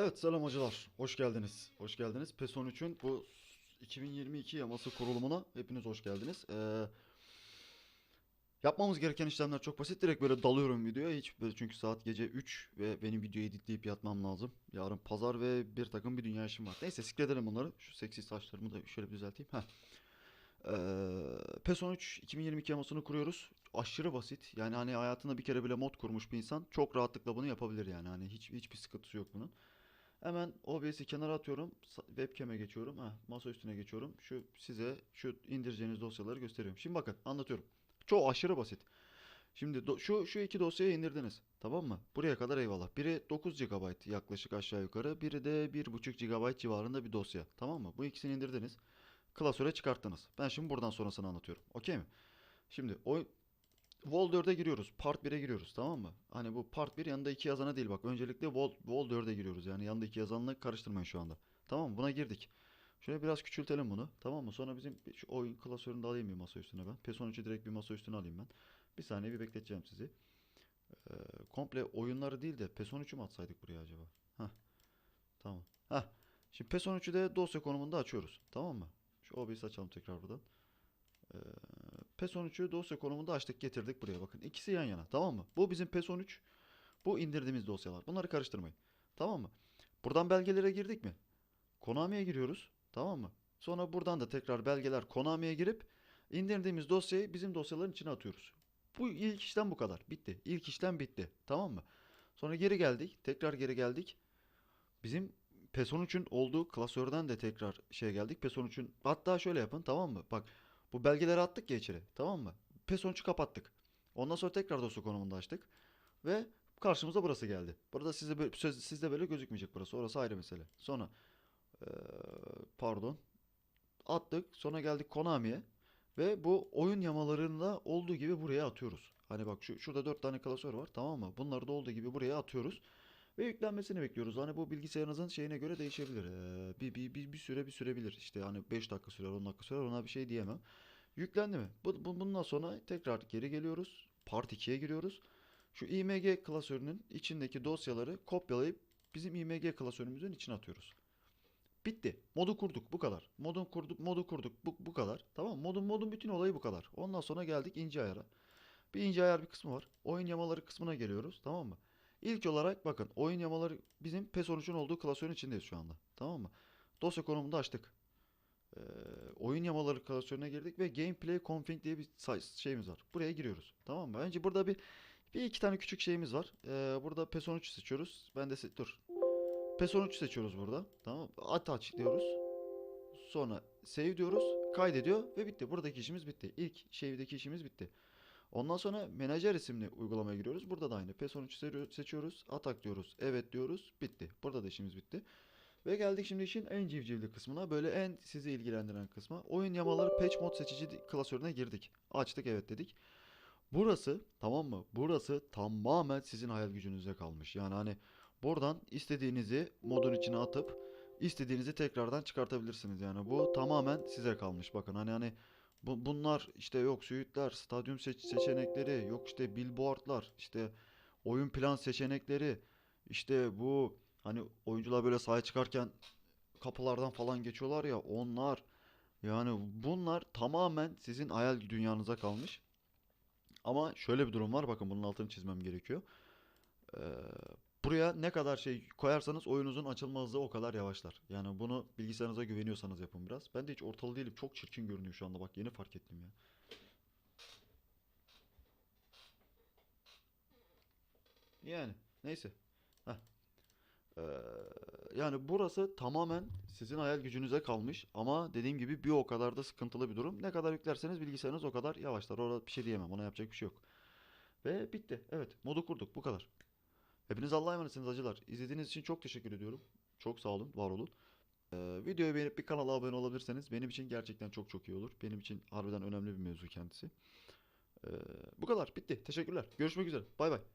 Evet selam hocalar. Hoş geldiniz. Hoş geldiniz. PES 13'ün bu 2022 yaması kurulumuna hepiniz hoş geldiniz. Ee, yapmamız gereken işlemler çok basit. Direkt böyle dalıyorum videoya. Hiç böyle çünkü saat gece 3 ve benim videoyu editleyip yatmam lazım. Yarın pazar ve bir takım bir dünya işim var. Neyse sikledelim bunları. Şu seksi saçlarımı da şöyle bir düzelteyim. Heh. Ee, PES 13 2022 yamasını kuruyoruz. Aşırı basit. Yani hani hayatında bir kere bile mod kurmuş bir insan çok rahatlıkla bunu yapabilir yani. Hani hiç hiçbir sıkıntısı yok bunun. Hemen OBS'i kenara atıyorum. Webcam'e geçiyorum. Heh, masa üstüne geçiyorum. Şu size şu indireceğiniz dosyaları gösteriyorum. Şimdi bakın anlatıyorum. Çok aşırı basit. Şimdi şu şu iki dosyayı indirdiniz. Tamam mı? Buraya kadar eyvallah. Biri 9 GB yaklaşık aşağı yukarı. Biri de 1.5 GB civarında bir dosya. Tamam mı? Bu ikisini indirdiniz. Klasöre çıkarttınız. Ben şimdi buradan sonrasını anlatıyorum. Okey mi? Şimdi o Vol 4'e giriyoruz. Part 1'e giriyoruz tamam mı? Hani bu Part 1 yanında 2 yazana değil bak. Öncelikle Vol, Vol 4'e giriyoruz. Yani yanında 2 yazanla karıştırmayın şu anda. Tamam mı? Buna girdik. Şöyle biraz küçültelim bunu. Tamam mı? Sonra bizim şu oyun klasörünü de alayım bir masa üstüne ben. PES 13'ü direkt bir masa üstüne alayım ben. Bir saniye bir bekleteceğim sizi. Ee, komple oyunları değil de PES 13'ü mü atsaydık buraya acaba? Heh. Tamam. Heh. Şimdi PES 13'ü de dosya konumunda açıyoruz. Tamam mı? Şu OBS açalım tekrar buradan. Ee, PES 13'ü dosya konumunda açtık getirdik buraya bakın. İkisi yan yana tamam mı? Bu bizim PES 13. Bu indirdiğimiz dosyalar. Bunları karıştırmayın. Tamam mı? Buradan belgelere girdik mi? Konami'ye giriyoruz. Tamam mı? Sonra buradan da tekrar belgeler Konami'ye girip indirdiğimiz dosyayı bizim dosyaların içine atıyoruz. Bu ilk işlem bu kadar. Bitti. İlk işlem bitti. Tamam mı? Sonra geri geldik. Tekrar geri geldik. Bizim PES 13'ün olduğu klasörden de tekrar şey geldik. PES 13'ün hatta şöyle yapın tamam mı? Bak bu belgeleri attık ya içeri. Tamam mı? PES 13'ü kapattık. Ondan sonra tekrar dosya konumunda açtık. Ve karşımıza burası geldi. Burada size böyle, sizde böyle gözükmeyecek burası. Orası ayrı mesele. Sonra eee, pardon. Attık. Sonra geldik Konami'ye. Ve bu oyun yamalarında olduğu gibi buraya atıyoruz. Hani bak şu şurada 4 tane klasör var tamam mı? Bunları da olduğu gibi buraya atıyoruz. Ve yüklenmesini bekliyoruz. Hani bu bilgisayarınızın şeyine göre değişebilir. Ee, bir, bir, bir, bir süre bir sürebilir. İşte hani 5 dakika sürer 10 dakika sürer ona bir şey diyemem. Yüklendi mi? Bu, bu- bundan sonra tekrar geri geliyoruz. Part 2'ye giriyoruz. Şu IMG klasörünün içindeki dosyaları kopyalayıp bizim IMG klasörümüzün içine atıyoruz. Bitti. Modu kurduk bu kadar. Modun kurduk, modu kurduk bu, bu kadar. Tamam mı? Modun modun bütün olayı bu kadar. Ondan sonra geldik ince ayara. Bir ince ayar bir kısmı var. Oyun yamaları kısmına geliyoruz. Tamam mı? İlk olarak bakın oyun yamaları bizim PES 13'ün olduğu klasörün içindeyiz şu anda. Tamam mı? Dosya konumunda açtık. Ee, oyun yamaları klasörüne girdik ve gameplay config diye bir şeyimiz var. Buraya giriyoruz. Tamam mı? Önce burada bir bir iki tane küçük şeyimiz var. Ee, burada PES 13 seçiyoruz. Ben de se- dur. PES 13 seçiyoruz burada. Tamam mı? Attach diyoruz. Sonra save diyoruz. Kaydediyor ve bitti. Buradaki işimiz bitti. İlk save'deki işimiz bitti. Ondan sonra menajer isimli uygulamaya giriyoruz. Burada da aynı. PES 13 seri- seçiyoruz. Atak diyoruz. Evet diyoruz. Bitti. Burada da işimiz bitti. Ve geldik şimdi işin en civcivli kısmına. Böyle en sizi ilgilendiren kısma. Oyun yamaları patch mod seçici klasörüne girdik. Açtık evet dedik. Burası tamam mı? Burası tamamen sizin hayal gücünüze kalmış. Yani hani buradan istediğinizi modun içine atıp istediğinizi tekrardan çıkartabilirsiniz. Yani bu tamamen size kalmış. Bakın hani hani bu, bunlar işte yok suitler, stadyum seç- seçenekleri, yok işte billboardlar, işte oyun plan seçenekleri, işte bu hani oyuncular böyle sahaya çıkarken kapılardan falan geçiyorlar ya onlar yani bunlar tamamen sizin hayal dünyanıza kalmış. Ama şöyle bir durum var bakın bunun altını çizmem gerekiyor. Ee, buraya ne kadar şey koyarsanız oyununuzun açılma hızı o kadar yavaşlar. Yani bunu bilgisayarınıza güveniyorsanız yapın biraz. Ben de hiç ortalı değilim. Çok çirkin görünüyor şu anda. Bak yeni fark ettim ya. Yani neyse. Heh. Ee, yani burası tamamen sizin hayal gücünüze kalmış. Ama dediğim gibi bir o kadar da sıkıntılı bir durum. Ne kadar yüklerseniz bilgisayarınız o kadar yavaşlar. Orada bir şey diyemem. Ona yapacak bir şey yok. Ve bitti. Evet. Modu kurduk. Bu kadar. Hepiniz Allah'a emanetsiniz acılar. İzlediğiniz için çok teşekkür ediyorum. Çok sağ olun, var olun. Ee, videoyu beğenip bir kanala abone olabilirseniz benim için gerçekten çok çok iyi olur. Benim için harbiden önemli bir mevzu kendisi. Ee, bu kadar. Bitti. Teşekkürler. Görüşmek üzere. Bay bay.